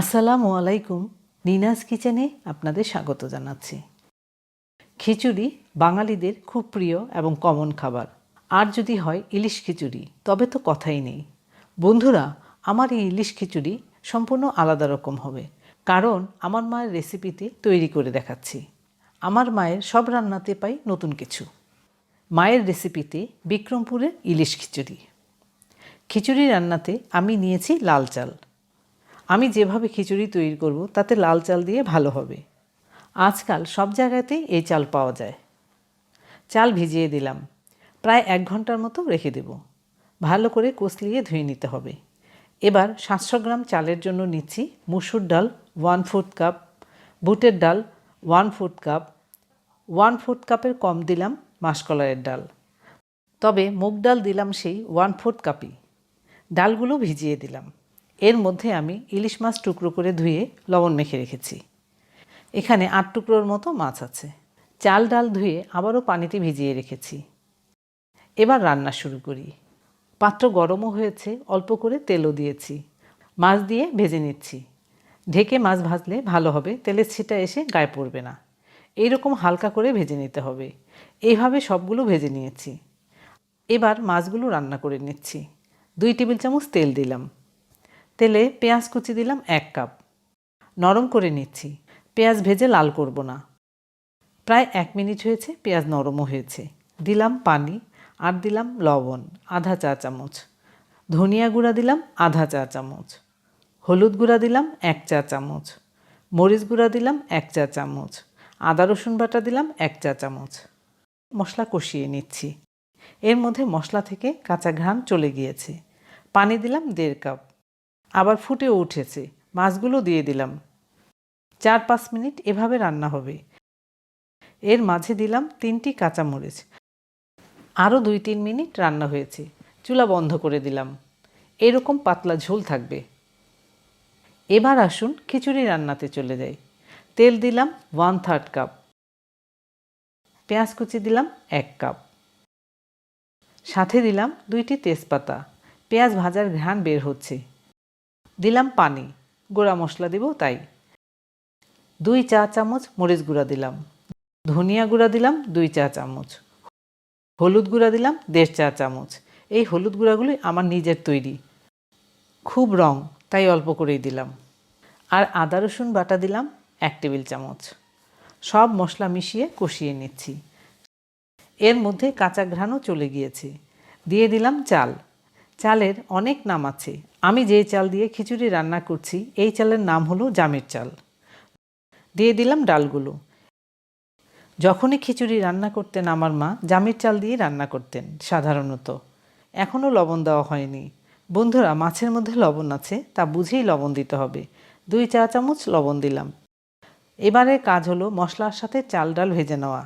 আসসালামু আলাইকুম, নিনাজ কিচেনে আপনাদের স্বাগত জানাচ্ছি। খিচুড়ি বাঙালিদের খুব প্রিয় এবং কমন খাবার। আর যদি হয় ইলিশ খিচুড়ি, তবে তো কথাই নেই। বন্ধুরা, আমার এই ইলিশ খিচুড়ি সম্পূর্ণ আলাদা রকম হবে, কারণ আমার মায়ের রেসিপিতে তৈরি করে দেখাচ্ছি। আমার মায়ের সব রান্নাতে পাই নতুন কিছু। মায়ের রেসিপিতে বিক্রমপুরের ইলিশ খিচুড়ি। খিচুড়ি রান্নাতে আমি নিয়েছি লাল চাল। আমি যেভাবে খিচুড়ি তৈরি করব, তাতে লাল চাল দিয়ে ভালো হবে। আজকাল সব জায়গাতেই এই চাল পাওয়া যায়। চাল ভিজিয়ে দিলাম। প্রায় এক ঘণ্টার মতো রেখে দেব। ভালো করে কষলিয়ে ধুয়ে নিতে হবে। এবার সাতশো গ্রাম চালের জন্য নিচ্ছি মুসুর ডাল ওয়ান ফোর্থ কাপ, বুটের ডাল one fourth cup, one fourth কাপের কম দিলাম মাসকলাইয়ের ডাল। তবে মুগ ডাল দিলাম সেই ওয়ান ফোর্থ কাপই। ডালগুলো ভিজিয়ে দিলাম। এর মধ্যে আমি ইলিশ মাছ টুকরো করে ধুয়ে লবণ মেখে রেখেছি। এখানে আট টুকরোর মতো মাছ আছে। চাল ডাল ধুয়ে আবারও পানিতে ভিজিয়ে রেখেছি। এবার রান্না শুরু করি। পাত্র গরমও হয়েছে, অল্প করে তেলও দিয়েছি। মাছ দিয়ে ভেজে নিচ্ছি। ঢেকে মাছ ভাজলে ভালো হবে, তেলের ছিটা এসে গায়ে পড়বে না। এইরকম হালকা করে ভেজে নিতে হবে। এইভাবে সবগুলো ভেজে নিয়েছি। এবার মাছগুলো রান্না করে নিচ্ছি। দুই টেবিল চামচ তেল দিলাম। তেলে পেঁয়াজ কুচি দিলাম এক কাপ। নরম করে নিচ্ছি। পেঁয়াজ ভেজে লাল করব না। প্রায় এক মিনিট হয়েছে পেঁয়াজ নরমও হয়েছে। দিলাম পানি আর দিলাম লবণ, আধা চা চামচ। ধনিয়া গুঁড়া দিলাম আধা চা চামচ। হলুদ গুঁড়া দিলাম এক চা চামচ। মরিচ গুঁড়া দিলাম এক চা চামচ। আদা রসুন বাটা দিলাম এক চা চামচ। মশলা কষিয়ে নিচ্ছি। এর মধ্যে মশলা থেকে কাঁচা ঘ্রাণ চলে গিয়েছে। পানি দিলাম দেড় কাপ। আবার ফুটেও উঠেছে। মাছগুলো দিয়ে দিলাম। চার পাঁচ মিনিট এভাবে রান্না হবে। এর মাঝে দিলাম তিনটি কাঁচামরিচ। আরও দুই তিন মিনিট রান্না হয়েছে। চুলা বন্ধ করে দিলাম। এরকম পাতলা ঝোল থাকবে। এবার আসুন খিচুড়ি রান্নাতে চলে যাই। তেল দিলাম ওয়ান থার্ড কাপ পেঁয়াজ কুচি দিলাম এক কাপ সাথে দিলাম দুইটি তেজপাতা। পেঁয়াজ ভাজার ঘ্রাণ বের হচ্ছে। দিলাম পানি, গোড়া মশলা দিব তাই। দুই চা চামচ মরিচ গুঁড়া দিলাম, ধনিয়া গুঁড়া দিলাম দুই চা চামচ, হলুদ গুঁড়া দিলাম দেড় চা চামচ। এই হলুদ গুঁড়াগুলি আমার নিজের তৈরি, খুব রং, তাই অল্প করেই দিলাম। আর আদা, রসুন বাটা দিলাম এক টেবিল চামচ। সব মশলা মিশিয়ে কষিয়ে নিচ্ছি। এর মধ্যে কাঁচা ঘ্রাণও চলে গিয়েছে। দিয়ে দিলাম চাল। চালের অনেক নাম আছে। আমি যে চাল দিয়ে খিচুড়ি রান্না করছি, এই চালের নাম হলো জামের চাল। দিয়ে দিলাম ডালগুলো। যখনই খিচুড়ি রান্না করতেন আমার মা, জামের চাল দিয়ে রান্না করতেন সাধারণত। এখনও লবণ দেওয়া হয়নি। বন্ধুরা, মাছের মধ্যে লবণ আছে, তা বুঝেই লবণ দিতে হবে। দুই চা চামচ লবণ দিলাম। এবারে কাজ হলো মশলার সাথে চাল ডাল ভেজে নেওয়া।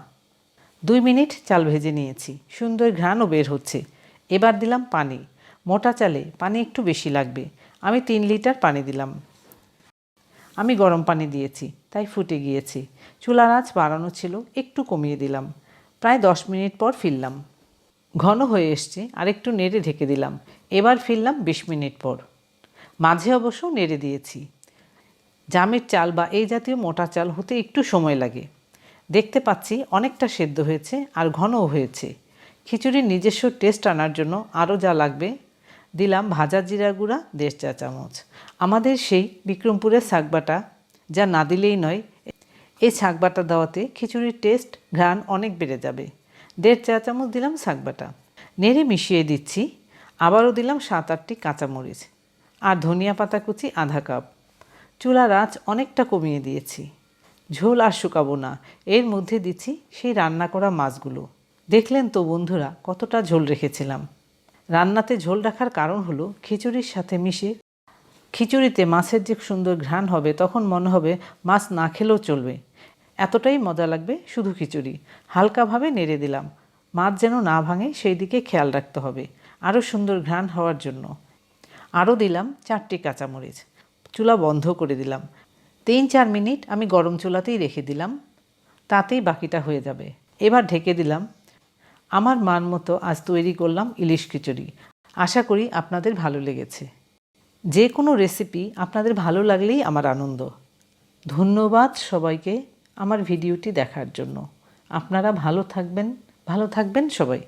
দুই মিনিট চাল ভেজে নিয়েছি। সুন্দর ঘ্রাণও বের হচ্ছে। এবার দিলাম পানি। মোটা চালে পানি একটু বেশি লাগবে। আমি তিন লিটার পানি দিলাম। আমি গরম পানি দিয়েছি, তাই ফুটে গিয়েছি। চুলার আঁচ বাড়ানো ছিল, একটু কমিয়ে দিলাম। প্রায় দশ মিনিট পর ফিরলাম। ঘন হয়ে এসছে আর একটু নেড়ে ঢেকে দিলাম। এবার ফিরলাম বিশ মিনিট পর। মাঝে অবশ্য নেড়ে দিয়েছি। জামের চাল বা এই জাতীয় মোটা চাল হতে একটু সময় লাগে। দেখতে পাচ্ছি অনেকটা সেদ্ধ হয়েছে আর ঘনও হয়েছে। খিচুড়ির নিজস্ব টেস্ট আনার জন্য আরও যা লাগবে দিলাম ভাজা জিরা গুঁড়া, দেড় চা চামচ। আমাদের সেই বিক্রমপুরের শাকবাটা যা না দিলেই নয়, এই শাকবাটা দেওয়াতে খিচুড়ির টেস্ট, ঘ্রাণ অনেক বেড়ে যাবে। দেড় চা চামচ দিলাম শাকবাটা নেড়ে মিশিয়ে দিচ্ছি। আবারও দিলাম সাত আটটি কাঁচামরিচ আর ধনিয়া পাতা কুচি আধা কাপ। চুলার আঁচ অনেকটা কমিয়ে দিয়েছি। ঝোল আর শুকাবো না। এর মধ্যে দিচ্ছি সেই রান্না করা মাছগুলো। দেখলেন তো বন্ধুরা, কতটা ঝোল রেখেছিলাম। রান্নাতে ঝোল রাখার কারণ হলো খিচুড়ির সাথে মিশে খিচুড়িতে মাছের যে সুন্দর ঘ্রাণ হবে, তখন মনে হবে মাছ না খেলেও চলবে। এতটাই মজা লাগবে শুধু খিচুড়ি। হালকাভাবে নেড়ে দিলাম। মাছ যেন না ভাঙে সেই দিকে খেয়াল রাখতে হবে। আরও সুন্দর ঘ্রাণ হওয়ার জন্য। আরও দিলাম চারটি কাঁচামরিচ। চুলা বন্ধ করে দিলাম। তিন চার মিনিট আমি গরম চুলাতেই রেখে দিলাম। তাতেই বাকিটা হয়ে যাবে। এবার ঢেকে দিলাম আমার মান মতো আজ তৈরি করলাম ইলিশ খিচুড়ি। আশা করি আপনাদের ভালো লেগেছে। যে কোনো রেসিপি আপনাদের ভালো লাগলেই আমার আনন্দ। ধন্যবাদ সবাইকে আমার ভিডিওটি দেখার জন্য। আপনারা ভালো থাকবেন ভালো থাকবেন সবাই।